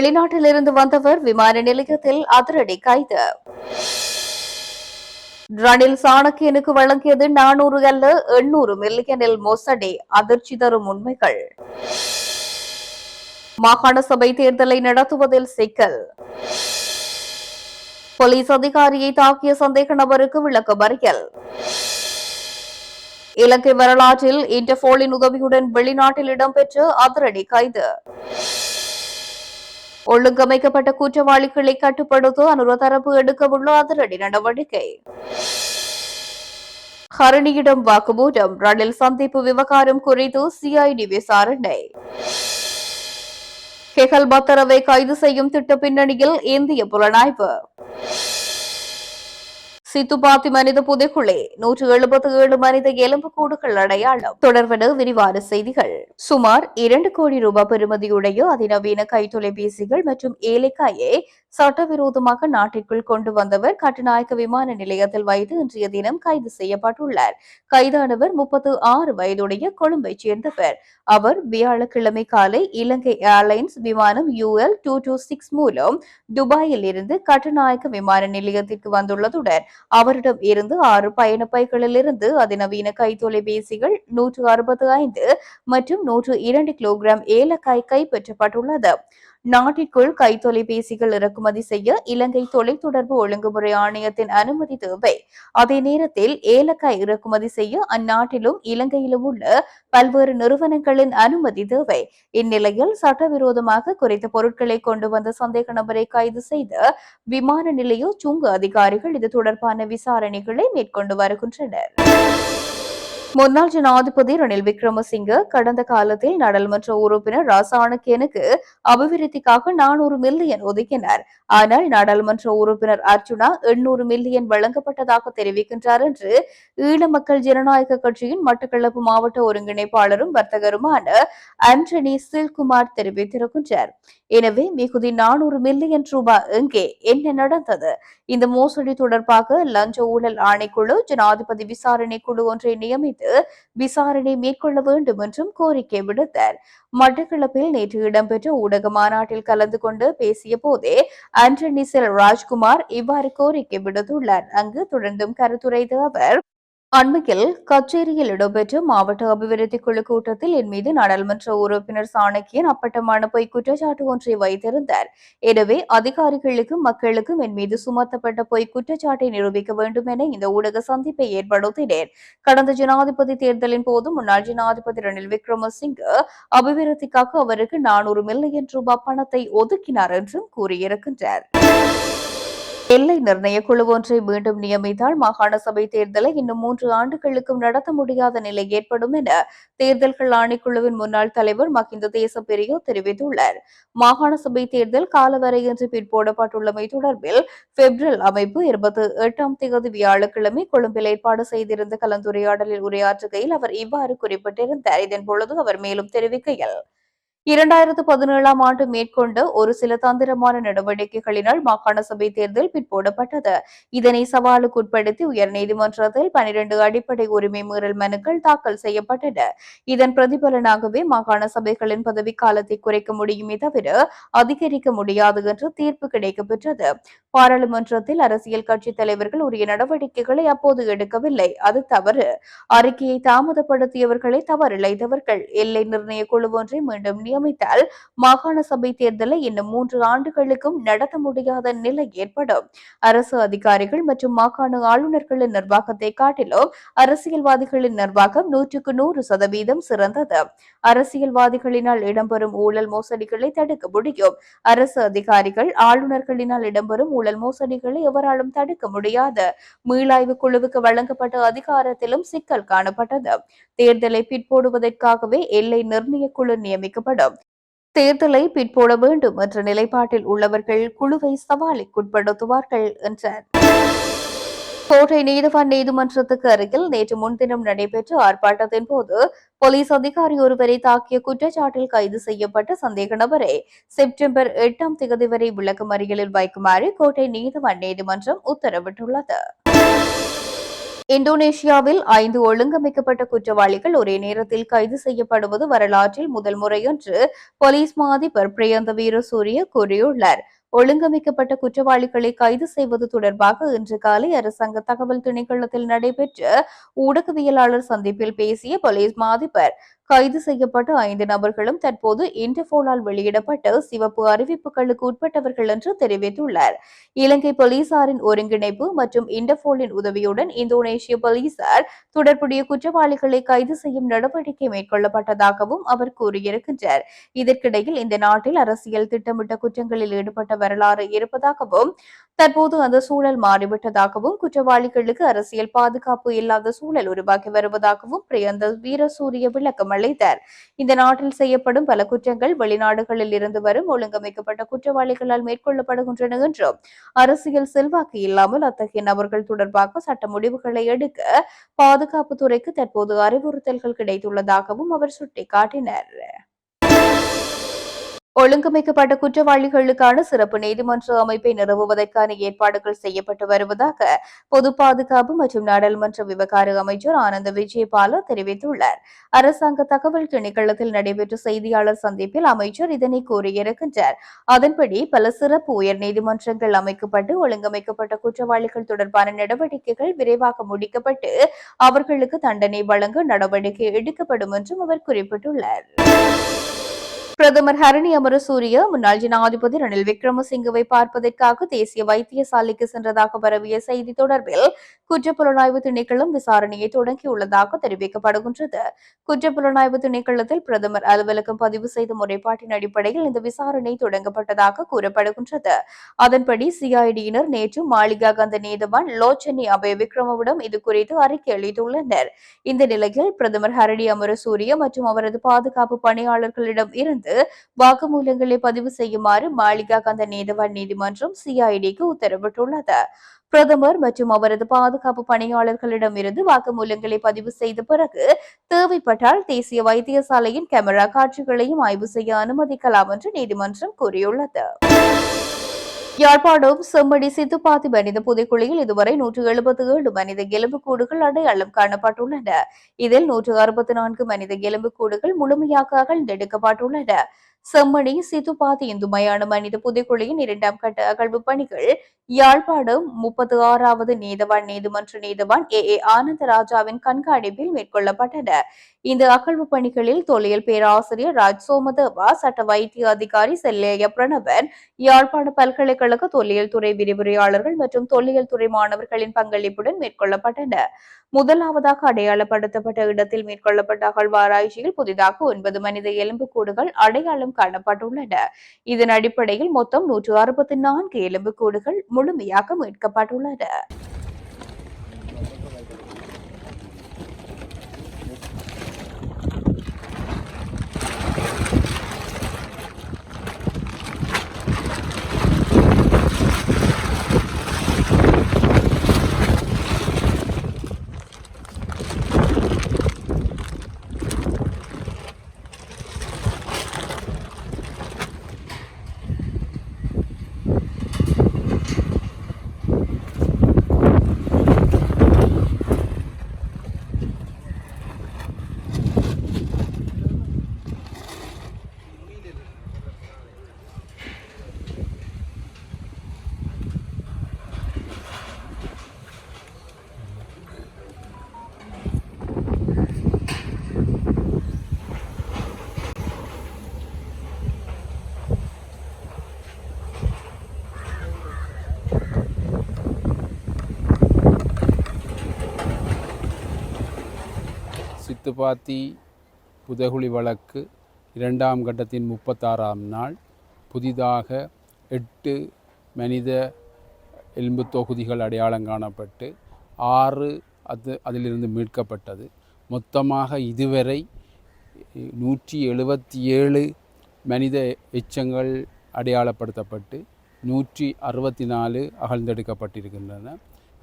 வெளிநாட்டிலிருந்து வந்தவர் விமான நிலையத்தில் அதிரடி கைது. ரணில் சாணக்கியனுக்கு வழங்கியது நானூறு அல்ல எண்ணூறு மில்லியனில் மோசடி அதிர்ச்சி தரும் உண்மைகள். மாகாண சபை தேர்தலை நடத்துவதில் சிக்கல். போலீஸ் அதிகாரியை தாக்கிய சந்தேக நபருக்கு விளக்க மறியல். இலங்கை வரலாற்றில் இன்டர்போலின் உதவியுடன் வெளிநாட்டில் இடம்பெற்ற அதிரடி கைது. ஒழுங்கமைக்கப்பட்ட குற்றவாளிகளை கட்டுப்படுத்த அனுர தரப்பு எடுக்கவுள்ள அதிரடி நடவடிக்கை. ஹரணியிடம் வாக்குமூலம் ரணில் சந்திப்பு விவகாரம் குறித்து சிஐடி விசாரணை. ஹெகல் பத்தரவை கைது செய்யும் திட்ட பின்னணியில் இந்திய புலனாய்வு. சித்துப்பாத்தி மனித புதைக்குள்ளே நூற்று எழுபத்தி ஏழு மனித எலும்புக்கூடுகள் அடையாளம். தொடர்பன விரிவான செய்திகள். சுமார் இரண்டு கோடி ரூபாய் பெறுமதியுடைய அதிநவீன கைத்தொலைபேசிகள் மற்றும் ஏலைக்காயை சட்டவிரோதமாக நாட்டிற்குள் கொண்டு வந்தவர் கட்டுநாயக்க விமான நிலையத்தில் வைத்து இன்றைய தினம் கைது செய்யப்பட்டுள்ளார். கைதானவர் முப்பத்து ஆறு வயதுடைய கொழும்பைச் சேர்ந்தவர். அவர் வியாழக்கிழமை காலை இலங்கை ஏர்லைன்ஸ் விமானம் யூஎல் டூ டூ சிக்ஸ் மூலம் துபாயில் இருந்து கட்டுநாயக்க விமான நிலையத்திற்கு வந்துள்ளதுடன் அவரிடம் இருந்து ஆறு பயண இருந்து அதிநவீன கைத்தொலைபேசிகள் நூற்று அறுபத்து ஐந்து மற்றும் நூற்று இரண்டு கிலோகிராம் ஏலக்காய் கைப்பற்றப்பட்டுள்ளது. நாட்டிற்குள் கைத்தொலைபேசிகள் இறக்குமதி செய்ய இலங்கை தொலைத்தொடர்பு ஒழுங்குமுறை ஆணையத்தின் அனுமதி தேவை. அதே நேரத்தில் ஏலக்காய் இறக்குமதி செய்ய அந்நாட்டிலும் இலங்கையிலும் உள்ள பல்வேறு நிறுவனங்களின் அனுமதி தேவை. இந்நிலையில் சட்டவிரோதமாக குறித்த பொருட்களை கொண்டு வந்த சந்தேக நபரை கைது செய்த விமான நிலைய சுங்க அதிகாரிகள் இது தொடர்பான விசாரணைகளை மேற்கொண்டு வருகின்றனர். முன்னாள் ஜனாதிபதி ரணில் விக்ரமசிங்க கடந்த காலத்தில் நாடாளுமன்ற உறுப்பினர் ராசாணக்கியனுக்கு அபிவிருத்திக்காக நானூறு மில்லியன் ஒதுக்கினார். ஆனால் நாடாளுமன்ற உறுப்பினர் அர்ஜுனா எண்ணூறு மில்லியன் வழங்கப்பட்டதாக தெரிவிக்கின்றார் என்று ஈழ மக்கள் ஜனநாயக கட்சியின் மட்டக்களப்பு மாவட்ட ஒருங்கிணைப்பாளரும் வர்த்தகருமான ஆண்டனி சில்குமார் தெரிவித்திருக்கின்றார். எனவே மிகுதி நானூறு மில்லியன் ரூபாய் எங்கே? என்ன நடந்தது? இந்த மோசடி தொடர்பாக லஞ்ச ஊழல் ஆணைக்குழு ஜனாதிபதி விசாரணை குழு ஒன்றை நியமித்து விசாரணை மேற்கொள்ள வேண்டும் என்றும் கோரிக்கை விடுத்தார். மட்டக்களப்பில் நேற்று இடம்பெற்ற ஊடக மாநாட்டில் கலந்து கொண்டு பேசிய போதே ஆண்டனி செல் ராஜ்குமார் இவ்வாறு கோரிக்கை விடுத்துள்ளார். அங்கு தொடர்ந்தும் கருத்துரைத்த அவர் அண்மையில் கச்சேரியில் இடம்பெற்ற மாவட்ட அபிவிருத்தி குழு கூட்டத்தில் என் மீது நாடாளுமன்ற உறுப்பினர் சாணக்கியன் அப்பட்டமான பொய் குற்றச்சாட்டு ஒன்றை வைத்திருந்தார். எனவே அதிகாரிகளுக்கும் மக்களுக்கும் என் மீது சுமத்தப்பட்ட பொய் குற்றச்சாட்டை நிரூபிக்க வேண்டும் என இந்த ஊடக சந்திப்பை ஏற்படுத்தினேன். கடந்த ஜனாதிபதி தேர்தலின் போது முன்னாள் ஜனாதிபதி ரணில் விக்ரமசிங்க அபிவிருத்திக்காக அவருக்கு நானூறு மில்லியன் ரூபாய் பணத்தை ஒதுக்கினார் என்றும் கூறியிருக்கின்றார். எல்லை நிர்ணய குழு ஒன்றை மீண்டும் நியமித்தால் மாகாண சபை தேர்தலை இன்னும் மூன்று ஆண்டுகளுக்கும் நடத்த முடியாத நிலை ஏற்படும் என தேர்தல்கள் ஆணைக்குழுவின் முன்னாள் தலைவர் மகிந்த தேசப்பிரியோ தெரிவித்துள்ளார். மாகாண சபை தேர்தல் காலவரையின்றி பிற்போடப்பட்டுள்ளமை தொடர்பில் பெப்ரல் அமைப்பு இருபத்தி எட்டாம் தேதி வியாழக்கிழமை கொழும்பில் ஏற்பாடு செய்திருந்த கலந்துரையாடலில் உரையாற்றுகையில் அவர் இவ்வாறு குறிப்பிட்டிருந்தார். இதன் பொழுது அவர் மேலும் தெரிவிக்கையில் இரண்டாயிரத்து பதினேழாம் ஆண்டு மேற்கொண்ட ஒரு சில தந்திரமான நடவடிக்கைகளினால் மாகாண சபை தேர்தல் பிற்போடப்பட்டது. இதனை சவாலுக்குட்படுத்தி உயர்நீதிமன்றத்தில் பனிரெண்டு அடிப்படை உரிமை மீறல் மனுக்கள் தாக்கல் செய்யப்பட்டன. இதன் பிரதிபலனாகவே மாகாண சபைகளின் பதவிக்காலத்தை குறைக்க முடியுமே தவிர அதிகரிக்க முடியாது என்று தீர்ப்பு கிடைக்கப்பெற்றது. பாராளுமன்றத்தில் அரசியல் கட்சித் தலைவர்கள் உரிய நடவடிக்கைகளை அப்போது எடுக்கவில்லை. அது தவறு. அறிக்கையை தாமதப்படுத்தியவர்களை தவறிழைத்தவர்கள் எல்லை நிர்ணய குழு ஒன்றை மீண்டும் நியமித்தால் மாகாண சபை தேர்தலை இன்னும் மூன்று ஆண்டுகளுக்கும் நடத்த முடியாத நிலை ஏற்படும். அரசு அதிகாரிகள் மற்றும் மாகாண ஆளுநர்களின் நிர்வாகத்தை காட்டிலும் அரசியல்வாதிகளின் நிர்வாகம் நூற்றுக்கு நூறு சதவீதம் சிறந்தது. அரசியல்வாதிகளினால் இடம்பெறும் ஊழல் மோசடிகளை தடுக்க முடியும். அரசு அதிகாரிகள் ஆளுநர்களினால் இடம்பெறும் ஊழல் மோசடிகளை எவராலும் தடுக்க முடியாது. மீளாய்வு குழுவுக்கு வழங்கப்பட்ட அதிகாரத்திலும் சிக்கல் காணப்பட்டது. தேர்தலை பிற்போடுவதற்காகவே எல்லை நிர்ணய குழு நியமிக்கப்படும். தேர்தலை பிற்போட வேண்டும் என்ற நிலைப்பாட்டில் உள்ளவர்கள் குழுவை சவாலுக்குட்படுத்துவார்கள் என்றார். கோட்டை நீதவான் நீதிமன்றத்துக்கு அருகில் நேற்று முன்தினம் நடைபெற்ற ஆர்ப்பாட்டத்தின் போது போலீஸ் அதிகாரி ஒருவரை தாக்கிய குற்றச்சாட்டில் கைது செய்யப்பட்ட சந்தேக நபரை செப்டம்பர் எட்டாம் தேதி வரை விளக்கமறியலில் வைக்குமாறு கோட்டை நீதவான் நீதிமன்றம் உத்தரவிட்டுள்ளது. இந்தோனேஷியாவில் ஐந்து ஒழுங்கமைக்கப்பட்ட குற்றவாளிகள் ஒரே நேரத்தில் கைது செய்யப்படுவது வரலாற்றில் முதல் முறை என்று போலீஸ் மா அதிபர் பிரியந்த வீரசூரிய கூறியுள்ளார். ஒழுங்கமைக்கப்பட்ட குற்றவாளிகளை கைது செய்வது தொடர்பாக இன்று காலை அரசாங்க தகவல் திணைக்களத்தில் நடைபெற்ற ஊடகவியலாளர் சந்திப்பில் பேசிய போலீஸ் மாதிபர் கைது செய்யப்பட்ட ஐந்து நபர்களும் தற்போது இன்டர்போலால் வெளியிடப்பட்ட சிவப்பு அறிவிப்புகளுக்கு உட்பட்டவர்கள் என்று தெரிவித்துள்ளார். இலங்கை போலீசாரின் ஒருங்கிணைப்பு மற்றும் இன்டர்போலின் உதவியுடன் இந்தோனேஷிய போலீசார் தொடர்புடைய குற்றவாளிகளை கைது செய்யும் நடவடிக்கை மேற்கொள்ளப்பட்டதாகவும் அவர் கூறியிருக்கின்றார். இதற்கிடையில் இந்த நாட்டில் அரசியல் திட்டமிட்ட குற்றங்களில் ஈடுபட்ட வரலாறு இருப்பதாகவும் தற்போது அந்த சூழல் மாறிவிட்டதாகவும் குற்றவாளிகளுக்கு அரசியல் பாதுகாப்பு இல்லாத சூழல் உருவாகி வருவதாகவும் பிரியந்த வீரசூரிய விளக்கம் அழைத்தார். இந்த நாட்டில் செய்யப்படும் பல குற்றங்கள் வெளிநாடுகளில் இருந்து வரும் ஒழுங்கமைக்கப்பட்ட குற்றவாளிகளால் மேற்கொள்ளப்படுகின்றன என்றும் அரசியல் செல்வாக்கு இல்லாமல் அத்தகைய நபர்கள் தொடர்பாக சட்ட முடிவுகளை எடுக்க பாதுகாப்பு துறைக்கு தற்போது அறிவுறுத்தல்கள் கிடைத்துள்ளதாகவும் அவர் சுட்டிக்காட்டினார். ஒழுங்கமைக்கப்பட்ட குற்றவாளிகளுக்கான சிறப்பு நீதிமன்ற அமைப்பை நிறுவுவதற்கான ஏற்பாடுகள் செய்யப்பட்டு வருவதாக பொது பாதுகாப்பு மற்றும் நாடாளுமன்ற விவகார அமைச்சர் ஆனந்த விஜயபால தெரிவித்துள்ளார். அரசாங்க தகவல் திணைக்களத்தில் நடைபெற்ற செய்தியாளர் சந்திப்பில் அமைச்சர் இதனை கூறியிருக்கின்றார். அதன்படி பல சிறப்பு உயர் நீதிமன்றங்கள் அமைக்கப்பட்டு ஒழுங்கமைக்கப்பட்ட குற்றவாளிகள் தொடர்பான நடவடிக்கைகள் விரைவாக முடிக்கப்பட்டு அவர்களுக்கு தண்டனை வழங்க நடவடிக்கை எடுக்கப்படும் என்றும் அவர் குறிப்பிட்டுள்ளார். பிரதமர் ஹரணி அமரசூரிய முன்னாள் ஜனாதிபதி ரணில் விக்ரமசிங்கவை பார்ப்பதற்காக தேசிய வைத்தியசாலைக்கு சென்றதாக பரவிய செய்தி தொடர்பில் குற்றப்புலனாய்வு திணைக்களம் விசாரணையை தொடங்கியுள்ளதாக தெரிவிக்கப்படுகின்றது. குற்றப்புலனாய்வு திணைக்களத்தில் பிரதமர் அலுவலகம் பதிவு செய்த முறைப்பாட்டின் அடிப்படையில் இந்த விசாரணை தொடங்கப்பட்டதாக கூறப்படுகின்றது. அதன்படி சிஐடியினர் நேற்று மாளிகா கந்த நீதவான் லோச்சனி அபய விக்ரமவிடம் இது குறித்து அறிக்கை அளித்துள்ளனர் இந்த நிலையில் பிரதமர் ஹரணி அமரசூரிய மற்றும் அவரது பாதுகாப்பு பணியாளர்களிடம் இருந்து வாக்குமூலங்களை பதிவு செய்யுமாறு மாளிகா கந்த நீதவான் நீதிமன்றம் சிஐடிக்கு உத்தரவிட்டுள்ளது. பிரதமர் மற்றும் அவரது பாதுகாப்பு பணியாளர்களிடம் இருந்து வாக்குமூலங்களை பதிவு செய்த பிறகு தேவைப்பட்டால் தேசிய வைத்தியசாலையின் கேமரா காட்சிகளையும் ஆய்வு செய்ய அனுமதிக்கலாம் என்று நீதிமன்றம் கூறியுள்ளது. யாழ்ப்பாணம் செம்மடி சித்துப்பாத்தி மனித புதைக்குழியில் இதுவரை நூற்று எழுபத்தி ஏழு மனித எலும்புக்கூடுகள் அடையாளம் காணப்பட்டுள்ளன. இதில் நூற்று அறுபத்தி நான்கு மனித எலும்புக்கூடுகள் முழுமையாக அகழ்ந்தெடுக்கப்பட்டுள்ளன. செம்மணி சித்துப்பாத்தி இந்து மயான மனித புதைக்குழியின் இரண்டாம் கட்ட அகழ்வு பணிகள் யாழ்ப்பாணம் முப்பத்தி ஆறாவது நீதவான் நீதிமன்ற நீதவான் ஏ ஏ ஆனந்தராஜாவின் கண்காணிப்பில் மேற்கொள்ளப்பட்டன. இந்த அகழ்வு பணிகளில் தொல்லியல் பேராசிரியர் ராஜ் சோமதேவா சட்ட வைத்திய அதிகாரி செல்லேய பிரணவன் யாழ்ப்பாண பல்கலைக்கழக தொல்லியல் துறை விரிவுரையாளர்கள் மற்றும் தொல்லியல் துறை மாணவர்களின் பங்களிப்புடன் மேற்கொள்ளப்பட்டன முதலாவதாக அடையாளப்படுத்தப்பட்ட இடத்தில் மேற்கொள்ளப்பட்ட அகழ்வாராய்ச்சியில் புதிதாக ஒன்பது மனித எலும்புக்கூடுகள் அடையாளம் காணப்பட்டுள்ளன. இதன் அடிப்படையில் மொத்தம் நூற்று அறுபத்தி நான்கு எலும்புக்கூடுகள் முழுமையாக மீட்கப்பட்டுள்ளன. சித்துப்பாத்தி புதகுழி வழக்கு இரண்டாம் கட்டத்தின் முப்பத்தாறாம் நாள். புதிதாக எட்டு மனித எலும்பு தொகுதிகள் அடையாளம் காணப்பட்டு ஆறு அது அதிலிருந்து மீட்கப்பட்டது. மொத்தமாக இதுவரை நூற்றி எழுபத்தி ஏழு மனித எச்சங்கள் அடையாளப்படுத்தப்பட்டு நூற்றி அறுபத்தி நாலு அகழ்ந்தெடுக்கப்பட்டிருக்கின்றன.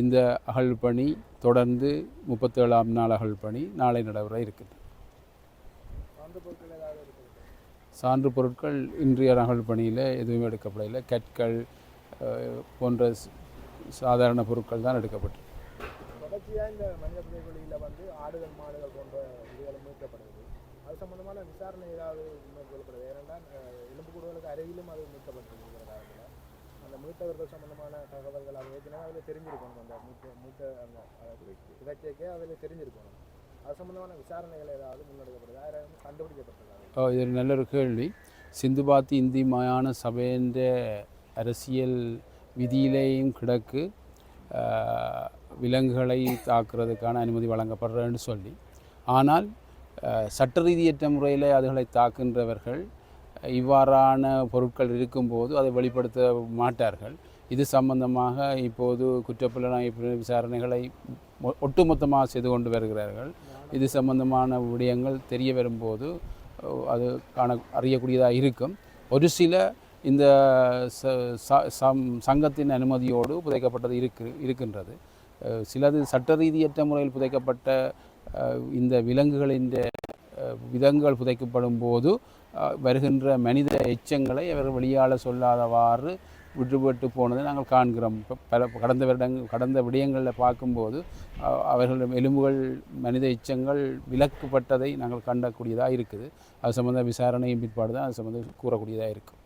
இந்த அகழ் பணி தொடர்ந்து முப்பத்தேழாம் நாள் அகழ் பணி நாளை நடைபெற இருக்குது சான்று பொருட்கள் இன்றைய அகழ் பணியில் எதுவுமே எடுக்கப்படவில்லை. கற்கள் போன்ற சாதாரண பொருட்கள் தான் எடுக்கப்பட்டது. தொடர்ச்சியாக இந்த மனித புதைக்குழியில் வந்து ஆடுகள் மாடுகள் போன்ற அது சம்பந்தமான விசாரணை ஏதாவது மேற்கொள்ளப்படுது? ஏனென்றால் எலும்புக்கூடுகளுக்கு அருகிலும் அது அந்த மீட்டவர்கள் சம்பந்தமான தகவல்கள் அது ஏற்கனவே அதில் தெரிஞ்சிருக்கணும் அந்த மூத்த மூத்த அந்த இலக்கியக்கே அதில் தெரிஞ்சிருக்கணும். அது சம்பந்தமான விசாரணைகள் ஏதாவது முன்னெடுக்கப்படுது யாரும் கண்டுபிடிக்கப்பட்டது? ஓ, இது ஒரு நல்ல ஒரு கேள்வி. சிந்துபாத்தி இந்தி மயான சபைன்ற அரசியல் விதியிலேயும் கிடக்கு. விலங்குகளை தாக்குறதுக்கான அனுமதி வழங்கப்படுறேன்னு சொல்லி. ஆனால் சட்ட ரீதியற்ற முறையில் அதுகளை தாக்குகின்றவர்கள் இவ்வாறான பொருட்கள் இருக்கும்போது அதை வெளிப்படுத்த மாட்டார்கள். இது சம்பந்தமாக இப்போது குற்றப்புலனாய்வு விசாரணைகளை மொ- ஒட்டுமொத்தமாக செய்து கொண்டு வருகிறார்கள். இது சம்பந்தமான விடயங்கள் தெரிய வரும்போது அது காண அறியக்கூடியதாக இருக்கும். ஒரு சில இந்த ச- ச- சம் சங்கத்தின் அனுமதியோடு புதைக்கப்பட்டது இருக்கு இருக்கின்றது. சிலது சட்ட ரீதியற்ற முறையில் புதைக்கப்பட்ட இந்த விலங்குகளின் விதங்கள் புதைக்கப்படும் போது வருகின்ற மனித எச்சங்களை அவர் வெளியால் சொல்லாதவாறு விட்டுவிட்டு போனதை நாங்கள் காண்கிறோம். இப்போ பல கடந்த வருடங்கள் கடந்த விடயங்களில் பார்க்கும்போது அவர்களுடைய அவர்கள் எலும்புகள் மனித எச்சங்கள் விலக்கப்பட்டதை நாங்கள் கண்டக்கூடியதாக இருக்குது. அது சம்மந்த விசாரணையின் பிற்பாடு தான் அது சம்மந்தம் கூறக்கூடியதாக இருக்குது